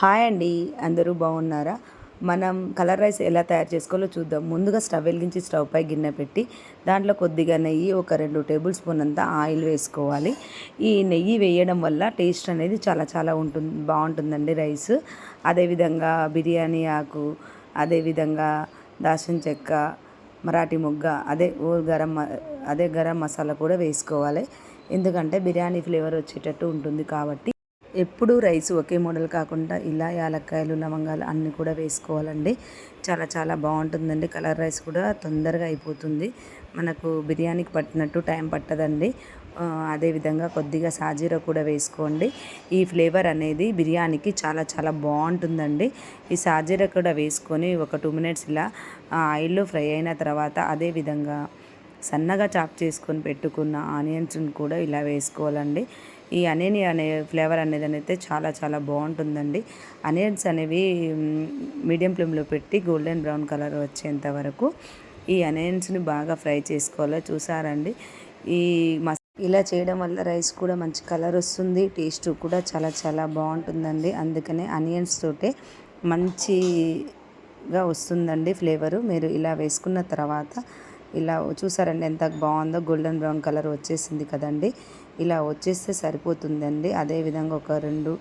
Hi అండి అందరూ బాగున్నారా? మనం కలర్ రైస్ ఎలా తయారు చేసుకోవాలో చూద్దాం. ముందుగా స్టవ్ వెలిగించి స్టవ్ పై గిన్నె పెట్టి దాంట్లో కొద్దిగా నెయ్యి ఒక రెండు టేబుల్ స్పూన్ అంతా ఆయిల్ వేసుకోవాలి. ఈ నెయ్యి వేయడం వల్ల టేస్ట్ అనేది చాలా చాలా ఉంటుంది బాగుంటుందండి రైస్. అదేవిధంగా బిర్యానీ ఆకు అదేవిధంగా దాల్చిన చెక్క మరాఠీ మొగ్గ అదే ఓ గరం అదే గరం మసాలా కూడా వేసుకోవాలి. ఎందుకంటే బిర్యానీ ఫ్లేవర్ వచ్చేటట్టు ఉంటుంది కాబట్టి ఎప్పుడూ రైస్ ఒకే మోడల్ కాకుండా ఇలా యాలక్కాయలు లవంగాలు అన్నీ కూడా వేసుకోవాలండి. చాలా చాలా బాగుంటుందండి. కలర్ రైస్ కూడా తొందరగా అయిపోతుంది. మనకు బిర్యానీకి పట్టినట్టు టైం పట్టదండి. అదేవిధంగా కొద్దిగా సాజీర కూడా వేసుకోండి. ఈ ఫ్లేవర్ అనేది బిర్యానీకి చాలా చాలా బాగుంటుందండి. ఈ సాజీర కూడా వేసుకొని ఒక టూ మినిట్స్ ఇలా ఆయిల్లో ఫ్రై అయిన తర్వాత అదేవిధంగా సన్నగా చాప్ చేసుకొని పెట్టుకున్న ఆనియన్స్ని కూడా ఇలా వేసుకోవాలండి. ఈ అనేని అనే ఫ్లేవర్ అనేది అయితే చాలా చాలా బాగుంటుందండి. అనియన్స్ అనేవి మీడియం ఫ్లేమ్లో పెట్టి గోల్డెన్ బ్రౌన్ కలర్ వచ్చేంత వరకు ఈ అనియన్స్ని బాగా ఫ్రై చేసుకోవాలి చూసారండి. ఈ మస్ ఇలా చేయడం వల్ల రైస్ కూడా మంచి కలర్ వస్తుంది టేస్ట్ కూడా చాలా చాలా బాగుంటుందండి. అందుకనే అనియన్స్ తోటే మంచిగా వస్తుందండి ఫ్లేవరు. మీరు ఇలా వేసుకున్న తర్వాత ఇలా చూసారండి ఎంత బాగుందో గోల్డెన్ బ్రౌన్ కలర్ వచ్చేసింది కదండి. ఇలా వచ్చేస్తే సరిపోతుందండి. అదేవిధంగా ఒక రెండు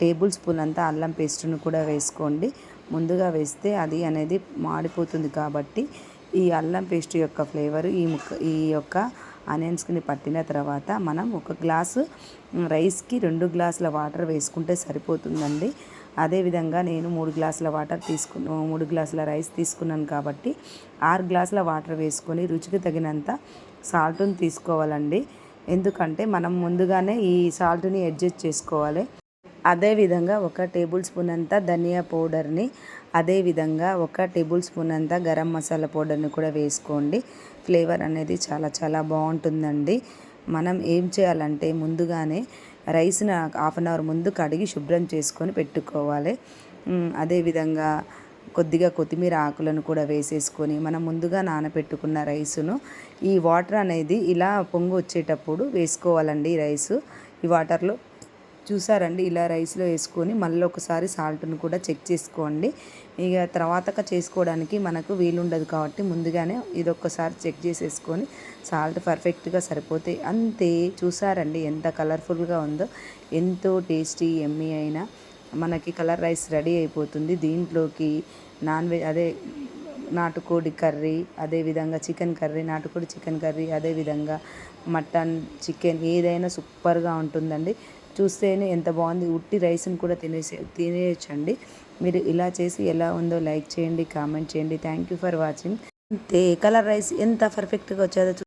టేబుల్ స్పూన్ అంతా అల్లం పేస్ట్ను కూడా వేసుకోండి. ముందుగా వేస్తే అది అనేది మాడిపోతుంది కాబట్టి ఈ అల్లం పేస్ట్ యొక్క ఫ్లేవర్ ఈ ముక్క ఈ యొక్క ఆనియన్స్కి పట్టిన తర్వాత మనం ఒక గ్లాసు రైస్కి రెండు గ్లాసుల వాటర్ వేసుకుంటే సరిపోతుందండి. అదేవిధంగా నేను మూడు గ్లాసుల వాటర్ తీసుకున్న మూడు గ్లాసుల రైస్ తీసుకున్నాను కాబట్టి ఆరు గ్లాసుల వాటర్ వేసుకొని రుచికి తగినంత సాల్ట్ని తీసుకోవాలండి. ఎందుకంటే మనం ముందుగానే ఈ సాల్ట్ని అడ్జస్ట్ చేసుకోవాలి. అదేవిధంగా ఒక టేబుల్ స్పూన్ అంతా ధనియా పౌడర్ని అదేవిధంగా ఒక టేబుల్ స్పూన్ అంతా గరం మసాలా పౌడర్ని కూడా వేసుకోండి. ఫ్లేవర్ అనేది చాలా చాలా బాగుంటుందండి. మనం ఏం చేయాలంటే ముందుగానే రైస్ని హాఫ్ అన్ అవర్ ముందు కడిగి శుభ్రం చేసుకొని పెట్టుకోవాలి. అదేవిధంగా కొద్దిగా కొత్తిమీర ఆకులను కూడా వేసేసుకొని మనం ముందుగా నానబెట్టుకున్న రైసును ఈ వాటర్ అనేది ఇలా పొంగు వచ్చేటప్పుడు వేసుకోవాలండి ఈ రైసు. ఈ వాటర్లో చూసారండి. ఇలా రైస్లో వేసుకొని మళ్ళీ ఒకసారి సాల్ట్ను కూడా చెక్ చేసుకోండి. ఇక తర్వాతక చేసుకోవడానికి మనకు వీలుండదు కాబట్టి ముందుగానే ఇది ఒక్కసారి చెక్ చేసేసుకొని సాల్ట్ పర్ఫెక్ట్గా సరిపోతే అంతే. చూసారండి ఎంత కలర్ఫుల్గా ఉందో ఎంతో టేస్టీ ఎమ్మీ అయినా మనకి కలర్ రైస్ రెడీ అయిపోతుంది. దీంట్లోకి నాన్ వెజ్ అదే నాటుకోడి కర్రీ అదేవిధంగా చికెన్ కర్రీ నాటుకోడి చికెన్ కర్రీ అదేవిధంగా మటన్ చికెన్ ఏదైనా సూపర్గా ఉంటుందండి. చూస్తేనే ఎంత బాగుంది. ఉట్టి రైస్ని కూడా తినేసే తినేయచ్చండి. మీరు ఇలా చేసి ఎలా ఉందో లైక్ చేయండి కామెంట్ చేయండి. థ్యాంక్ యూ ఫర్ వాచింగ్ అంతే కలర్ రైస్ ఎంత పర్ఫెక్ట్గా వచ్చేదో చూ-